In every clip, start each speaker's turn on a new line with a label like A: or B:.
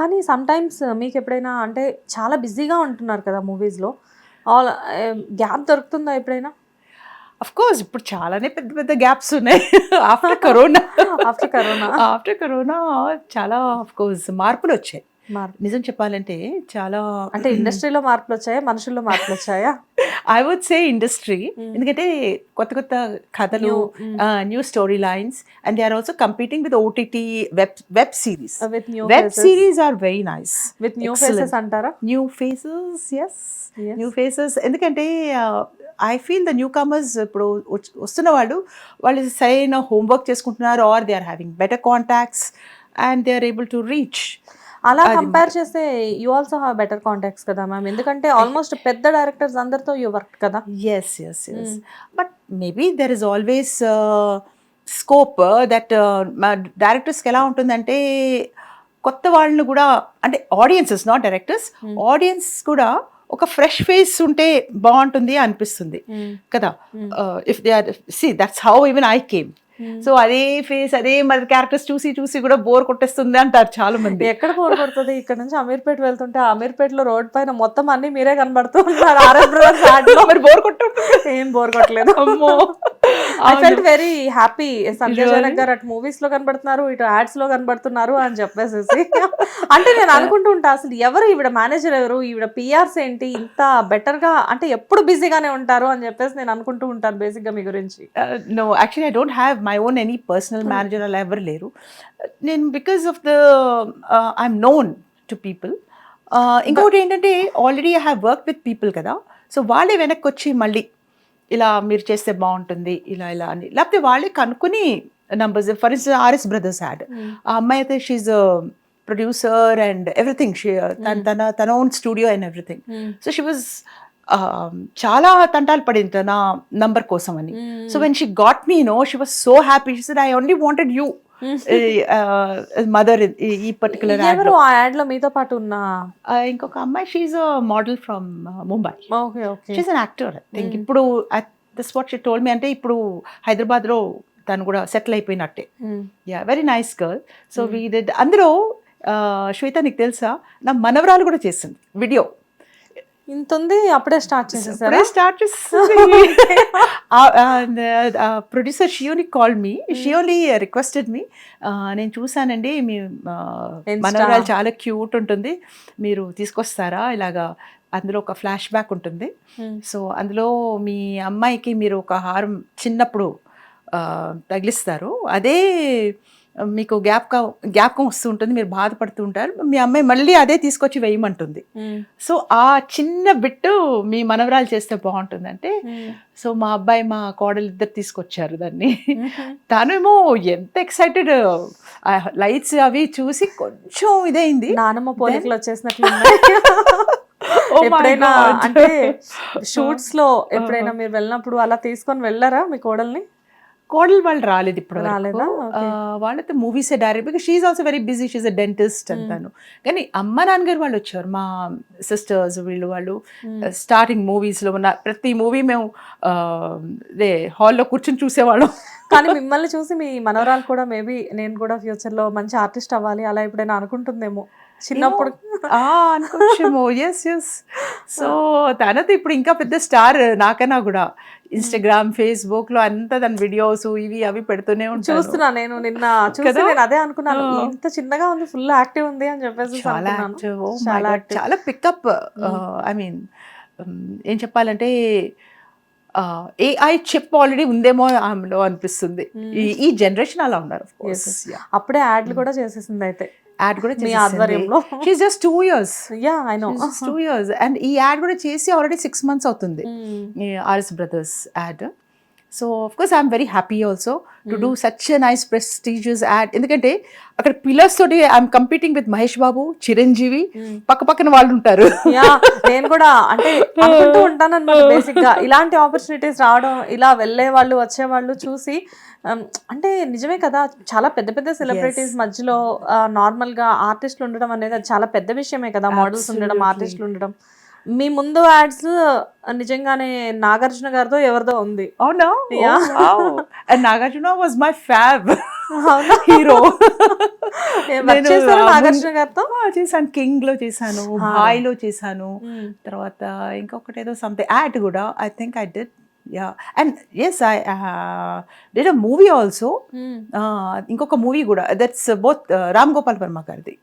A: కానీ some times మీకు ఎప్పుడైనా అంటే చాలా బిజీగా ఉంటున్నారు కదా మూవీస్లో. ఆల్ గ్యాప్ దొరుకుతుందా ఎప్పుడైనా?
B: అఫ్ కోర్స్ ఇప్పుడు చాలానే పెద్ద పెద్ద గ్యాప్స్ ఉన్నాయి. After corona
A: after corona
B: after corona చాలా ఆఫ్ కోర్స్ మార్పులు వచ్చాయి నిజం చెప్పాలంటే చాలా
A: అంటే ఇండస్ట్రీలో మార్పులు వచ్చాయా? మనుషుల్లో మార్పులు వచ్చాయా?
B: I would say industry. ఎందుకంటే కొత్త కొత్త కథలు. New story lines and they are also competing with OTT web web series
A: with new
B: web series are very nice
A: with new. Faces అంటారా?
B: New faces yes. New faces ఎందుకంటే I feel the new newcomers వస్తున్న వాళ్ళు వాళ్ళు సరైన homework చేసుకుంటున్నారు are they are having better contacts and they are able to reach
A: అలా compare చేస్తే you also have better contacts కదా మ్యామ్ ఎందుకంటే ఆల్మోస్ట్ పెద్ద డైరెక్టర్స్ అందరితో యూ వర్క్ కదా.
B: Yes yes yes but maybe there is always scope that డైరెక్టర్స్కి ఎలా ఉంటుందంటే కొత్త వాళ్ళని కూడా అంటే audiences not directors
A: Hmm.
B: Audience కూడా ఒక ఫ్రెష్ ఫేస్ ఉంటే బాగుంటుంది అనిపిస్తుంది. కదా? Uh, if they are see that's how even I came so అదే ఫేస్ అదే మరి క్యారెక్టర్స్ చూసి చూసి కూడా బోర్ కొట్టేస్తుంది అంటారు చాలా మంది
A: ఎక్కడ బోర్ కొడుతుంది? ఇక్కడ నుంచి అమీర్పేట వెళ్తుంటే అమీర్పేటలో రోడ్ పైన మొత్తం అన్ని మీరే కనబడుతూ బ్రదర్స్
B: మరి బోర్ కొట్టు
A: ఏం బోర్ కొట్టలేదు.
B: అమ్మో.
A: I felt very happy Sanjay? Janak garu అటు మూవీస్లో కనబడుతున్నారు ఇటు యాడ్స్లో కనబడుతున్నారు అని చెప్పేసేసి. అంటే నేను అనుకుంటూ ఉంటా అసలు ఎవరు ఈవిడ మేనేజర్ ఎవరు ఈవిడ పిఆర్స్ ఏంటి ఇంత బెటర్గా అంటే ఎప్పుడు బిజీగానే ఉంటారు అని చెప్పేసి నేను అనుకుంటూ ఉంటాను బేసిక్గా మీ గురించి.
B: No actually I don't have my own any personal manager అలా ఎవరు లేరు. నేను because of the I'm known to people ఇంకొకటి ఏంటంటే already I have work with people కదా. సో వాళ్ళే వెనక్కి వచ్చి మళ్ళీ ఇలా మీరు చేస్తే బాగుంటుంది ఇలా ఇలా అని. లేకపోతే వాళ్ళే కనుక్కొని నంబర్స్ ఫర్ ఇన్స్ ఆర్ఎస్ బ్రదర్స్ యాడ్ ఆ అమ్మాయి అయితే she's producer and everything she తన తన తన own studio and everything so she was చాలా తంటాలు పడింది తన నంబర్ కోసం అని. So when she got me no she was so happy she said I only wanted you mother ఈ పర్టికులర్
A: ఎవరు ఆ యాడ్లో మీతో పాటు ఉన్న?
B: ఇంకొక అమ్మాయి she's model from Mumbai
A: okay okay.
B: She's an actor think ఇప్పుడు this what she told me అంటే ఇప్పుడు హైదరాబాద్లో తను కూడా సెటిల్ అయిపోయినట్టే. Yeah very nice girl so we did అందులో శ్వేత నీకు తెలుసా? నా మనవరాలు కూడా చేసింది వీడియో
A: ఇంత ఉంది అప్పుడే స్టార్ట్ చేసేసారా?
B: స్టార్ట్ చేస్తుంది producer Shiyoni call me. Shiyoni requested me. నేను చూసానండి మీ. మనవరాలు చాలా క్యూట్ ఉంటుంది. మీరు తీసుకొస్తారా? ఇలాగా అందులో ఒక ఫ్లాష్ బ్యాక్ ఉంటుంది. సో అందులో మీ అమ్మాయికి మీరు ఒక హారం చిన్నప్పుడు తగిలిస్తారు. అదే మీకు జ్ఞాపకం జ్ఞాపకం వస్తూ ఉంటుంది మీరు బాధపడుతూ ఉంటారు. మీ అమ్మాయి మళ్ళీ అదే తీసుకొచ్చి వేయమంటుంది. సో ఆ చిన్న బిట్టు మీ మనవరాలు చేస్తే బాగుంటుందంటే సో మా అబ్బాయి మా కోడలు ఇద్దరు తీసుకొచ్చారు దాన్ని. తనేమో ఎంత ఎక్సైటెడ్ లైట్స్ అవి చూసి కొంచెం ఇదైంది.
A: నానమ్మ పోలికలు వచ్చేసినట్లు.
B: Oh
A: ఎప్పుడైనా. అంటే షూట్స్లో ఎప్పుడైనా మీరు వెళ్ళినప్పుడు అలా తీసుకొని వెళ్ళారా మీ కోడల్ని?
B: కోడలు వాళ్ళు రాలేదు ఇప్పుడు. వాళ్ళైతే మూవీసే direct because she's also very busy she's a dentist అంటాను. కానీ అమ్మ నాన్నగారు వాళ్ళు వచ్చారు. మా సిస్టర్స్ వీళ్ళు వాళ్ళు స్టార్టింగ్ మూవీస్లో ఉన్న ప్రతి మూవీ మేము ఇదే హాల్లో కూర్చొని చూసేవాళ్ళం.
A: కానీ మిమ్మల్ని చూసి మీ మనవరాలు కూడా మేబీ నేను కూడా ఫ్యూచర్లో మంచి ఆర్టిస్ట్ అవ్వాలి అలా ఎప్పుడైనా అనుకుంటుందేమో. చిన్నప్పుడు.
B: అనుకోవచ్చేమో. ఎస్ ఎస్ సో తనతో ఇప్పుడు ఇంకా పెద్ద స్టార్ నాకన్నా కూడా. ఇన్స్టాగ్రామ్ ఫేస్బుక్లో అంతా తన వీడియోస్ ఇవి అవి పెడుతూనే ఉంటాను
A: చూస్తున్నా నేను నిన్న చూసి
B: కదా?
A: నేను అదే అనుకున్నాను. ఇంత చిన్నగా ఉంది ఫుల్ యాక్టివ్ ఉంది అని చెప్పేసి
B: చాలా active. Oh
A: చాలా
B: పికప్ ఐ మీన్ ఏం చెప్పాలంటే ఏఐ చిప్ ఆల్రెడీ ఉందేమో ఆమెలో అనిపిస్తుంది. ఈ- ఈ జనరేషన్ అలా ఉన్నారు.
A: అప్పుడే యాడ్లు కూడా చేసేసింది అయితే.
B: యాడ్ కూడా
A: మీ ఆధ్వర్యంలో.
B: She's just two years
A: yeah I know
B: two years and ఈ యాడ్ కూడా చేసి ఆల్రెడీ సిక్స్ మంత్స్ అవుతుంది. RS brothers ad. So of course I'm very happy also to do such nice prestigious ad ఎందుకంటే అక్కడ pillars తోటి I'm competing with Mahesh Babu Chiranjeevi పక్క పక్కన వాళ్ళు ఉంటారు.
A: యా నేను కూడా అంటే అనుకుంటూ ఉంటాను అనమాట బేసిక్గా ఇలాంటి ఆపర్చునిటీస్ రావడం ఇలా వెళ్ళే వాళ్ళు వచ్చే వాళ్ళు చూసి um, అంటే నిజమే కదా చాలా పెద్ద పెద్ద సెలబ్రిటీస్ మధ్యలో నార్మల్గా ఆర్టిస్టులు ఉండడం అనేది చాలా పెద్ద విషయమే కదా మోడల్స్ ఉండడం. ఆర్టిస్టులు ఉండడం. మీ ముందు యాడ్స్ నిజంగానే నాగార్జున గారితో ఎవరిదో ఉంది.
B: అవునా
A: Yeah.
B: And Nagarjuna was my fab
A: అవునా?
B: హీరో
A: నాగార్జున గారితో?
B: చేశాను. కింగ్లో చేశాను హాయ్లో చేశాను.
A: మ్మ్.
B: తర్వాత ఇంకొకటి ఏదో సంథింగ్ యాడ్ కూడా I think I did yeah and yes I did a movie also. ఇంకొక మూవీ కూడా. దట్స్ బోత్ రామ్ గోపాల్ వర్మ గారిది.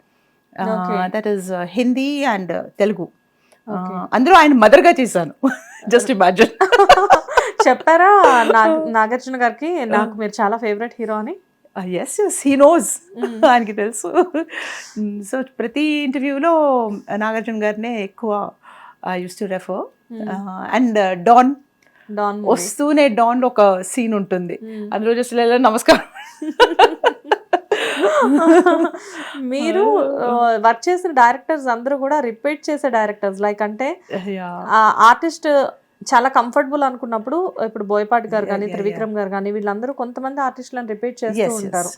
B: That is Hindi and Telugu అందులో ఆయన మదర్గా చేశాను. జస్ట్ ఇమాజిన్
A: చెప్పారా? నాగ- నాగార్జున గారికి నాకు మీరు చాలా ఫేవరెట్ హీరో అని?
B: ఎస్ ఎస్ హీ నోస్ ఆయనకి తెలుసు. సో ప్రతి ఇంటర్వ్యూలో నాగార్జున గారినే ఎక్కువ use to refer and Don
A: Don
B: వస్తూనే డాన్ ఒక సీన్ ఉంటుంది. అందులో జస్ట్ నమస్కారం.
A: మీరు వర్క్ చేసిన డైరెక్టర్స్ అందరూ కూడా రిపీట్ చేసే డైరెక్టర్స్. లైక్ అంటే. ఆర్టిస్ట్ చాలా కంఫర్టబుల్ అనుకున్నప్పుడు ఇప్పుడు బోయపాటి గారు కానీ త్రివిక్రమ్ గారు కానీ వీళ్ళందరూ కొంతమంది ఆర్టిస్టులను రిపీట్ చేస్తూ. ఉంటారు.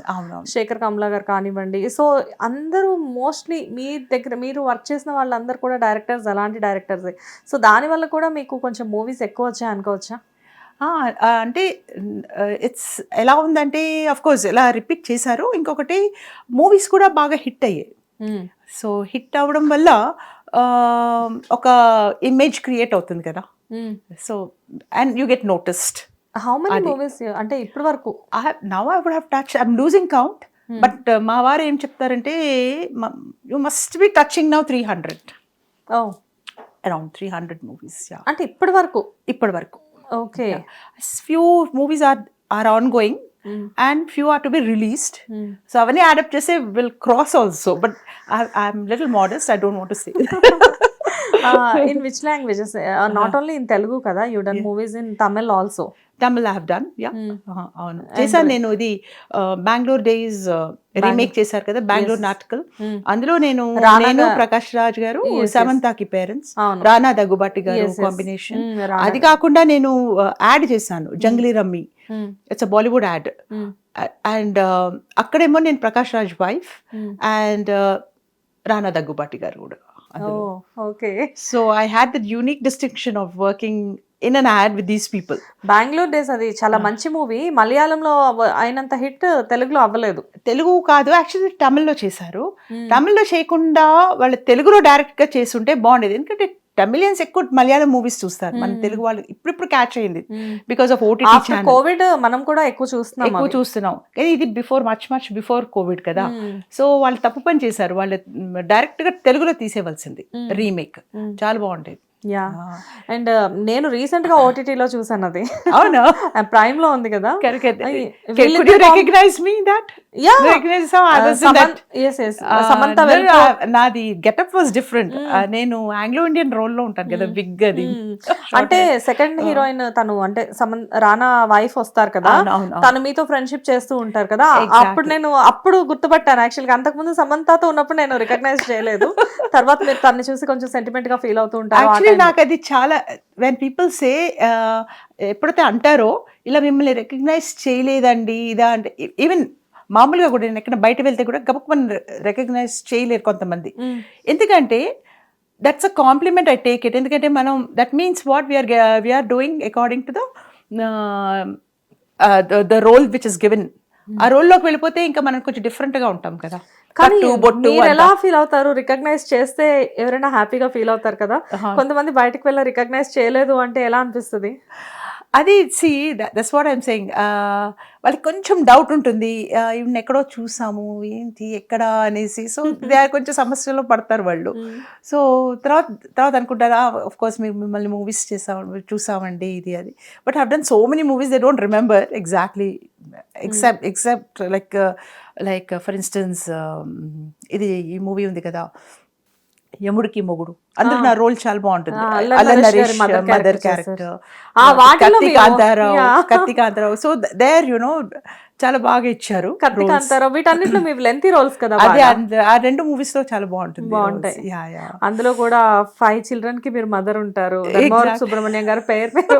A: శేఖర్ కమలా గారు కానివ్వండి. సో అందరూ మోస్ట్లీ మీ దగ్గర మీరు వర్క్ చేసిన వాళ్ళందరూ కూడా డైరెక్టర్స్ అలాంటి డైరెక్టర్స్. సో దానివల్ల కూడా మీకు కొంచెం మూవీస్ ఎక్కువ వచ్చాయి అనుకోవచ్చా
B: అంటే ఇట్స్ ఎలా ఉందంటే అఫ్ కోర్స్ ఎలా రిపీట్ చేశారు. ఇంకొకటి మూవీస్ కూడా బాగా హిట్ అయ్యాయి. సో హిట్ అవ్వడం వల్ల ఒక ఇమేజ్ క్రియేట్ అవుతుంది కదా. So and you get noticed
A: how many movies అంటే ఇప్పటి వరకు?
B: I now I would have touch I'm losing count but మా వారు ఏం చెప్తారంటే you must be touching now three hundred
A: or
B: around three hundred movies yeah
A: అంటే ఇప్పటి వరకు?
B: ఇప్పటి వరకు.
A: Okay.
B: Yeah. Few movies are are ongoing. Mm. And few are to be released. Mm. So, any add will cross also. But I, I'm little modest. I don't want to say.
A: In which languages not only in Telugu కదా you done movies in Tamil also
B: Tamil have done yeah అవును. చేశాను నేను ఇది Bengaluru days remake చేశారు కదా బెంగళూరు నాటకల్ అందులో నేను నేను ప్రకాష్ రాజ్ గారు సమంతాకి పేరెంట్స్. రానా దగ్గుబాటి గారు. కాంబినేషన్
A: Mm, రానా
B: అది కాకుండా నేను యాడ్ చేశాను Junglee rummy it's a Bollywood ad and అక్కడేమో నేను ప్రకాష్ రాజ్ వైఫ్ అండ్ రానా దగ్గుబాటి గారు కూడా.
A: Okay
B: so I had that unique distinction of working in an ad with these people
A: Bangalore Days అది చాలా మంచి మూవీ మలయాళంలో అయినంత హిట్ తెలుగులో అవ్వలేదు.
B: తెలుగు కాదు యాక్చువల్లీ తమిళ్ళో చేశారు. తమిళ్ళో చేయకుండా వాళ్ళు తెలుగులో డైరెక్ట్గా చేస్తుంటే బాగుండేది. ఎందుకంటే తమిళియన్స్ ఎక్కువ మలయాళం మూవీస్ చూస్తారు. మన తెలుగు వాళ్ళు ఇప్పుడిప్పుడు క్యాచ్ అయింది బికాస్ ఆఫ్ ఓటీటీ
A: కోవిడ్ మనం కూడా ఎక్కువ చూస్తున్నాం
B: ఎక్కువ. చూస్తున్నాం. కానీ ఇది before much much before COVID కదా. సో వాళ్ళు తప్పు పని చేశారు. వాళ్ళు డైరెక్ట్గా తెలుగులో తీసేవలసింది రీమేక్ చాలా బాగుండేది.
A: యా. అండ్ నేను రీసెంట్గా OTT లో చూసాను అది.
B: అవునా?
A: ప్రైమ్లో ఉంది కదా. Yes, yes. Samantha
B: no, uh, నాది గెటప్ వాజ్ డిఫరెంట్. నేను ఆంగ్లో ఇండియన్ రోల్లో ఉంటాను కదా బిగ్ అది.
A: అంటే సెకండ్ హీరోయిన్ తను అంటే రానా వైఫ్ వస్తారు కదా. తను మీతో ఫ్రెండ్షిప్ చేస్తూ ఉంటారు కదా అప్పుడు నేను అప్పుడు గుర్తుపట్టాను. యాక్చువల్గా అంతకు ముందు సమంతతో ఉన్నప్పుడు నేను రికగ్నైజ్ చేయలేదు. తర్వాత మీరు తన్ని చూసి కొంచెం సెంటిమెంట్గా ఫీల్ అవుతూ ఉంటారు ఆ
B: యాక్చువల్లీ. నాకు అది చాలా వెన్ పీపుల్ సే ఎప్పుడైతే అంటారో ఇలా మిమ్మల్ని రికగ్నైజ్ చేయలేదండి ఇదా అంటే ఈవెన్ మామూలుగా కూడా నేను ఎక్కడ బయట వెళ్తే కూడా గబుక్కుమని రికగ్నైజ్ చేయలేరు కొంతమంది.
A: Mm.
B: ఎందుకంటే that's a compliment I take it ఎందుకంటే మనం that means what we're we're doing according to the the role which is given ఆ రోల్లోకి వెళ్ళిపోతే ఇంకా మనం కొంచెం different గా ఉంటాం కదా.
A: కానీ మీరు. ఎలా ఫీల్ అవుతారు? రికగ్నైజ్ చేస్తే ఎవరైనా హ్యాపీగా ఫీల్ అవుతారు కదా? కొంతమంది బయటకు వెళ్ళి రికగ్నైజ్ చేయలేదు అంటే ఎలా అనిపిస్తుంది?
B: అది see that's what I'm saying వాళ్ళకి కొంచెం డౌట్ ఉంటుంది. ఇవన్నీ ఎక్కడో చూసాము ఏంటి ఎక్కడ అనేసి. సో కొంచెం సమస్యలో పడతారు వాళ్ళు. సో తర్వాత తర్వాత అనుకుంటారా ఆఫ్ కోర్స్ మీరు మిమ్మల్ని మూవీస్ చేసాం చూసామండి ఇది అది. But have done so many movies they don't remember exactly except except like like for instance ఇది ఈ మూవీ ఉంది కదా. యముడికి మొగుడు. అందులో నా రోల్ చాలా బాగుంటుంది.
A: Allari Naresh
B: mother
A: character
B: character Kathi Kantharao. Kathi Kantharao. So there you know చాలా బాగా ఇచ్చారు
A: కత్తి
B: roles.
A: కాంతారా వీటన్నిటిలో మీ లెంతీ రోల్స్ కదా
B: అదే ఆ రెండు మూవీస్లో చాలా బాగుంటుంది
A: బాగుంటాయి. అందులో కూడా ఫైవ్ చిల్డ్రన్కి మీరు మదర్ ఉంటారు. సుబ్రహ్మణ్యం గారు పేరు పేరు.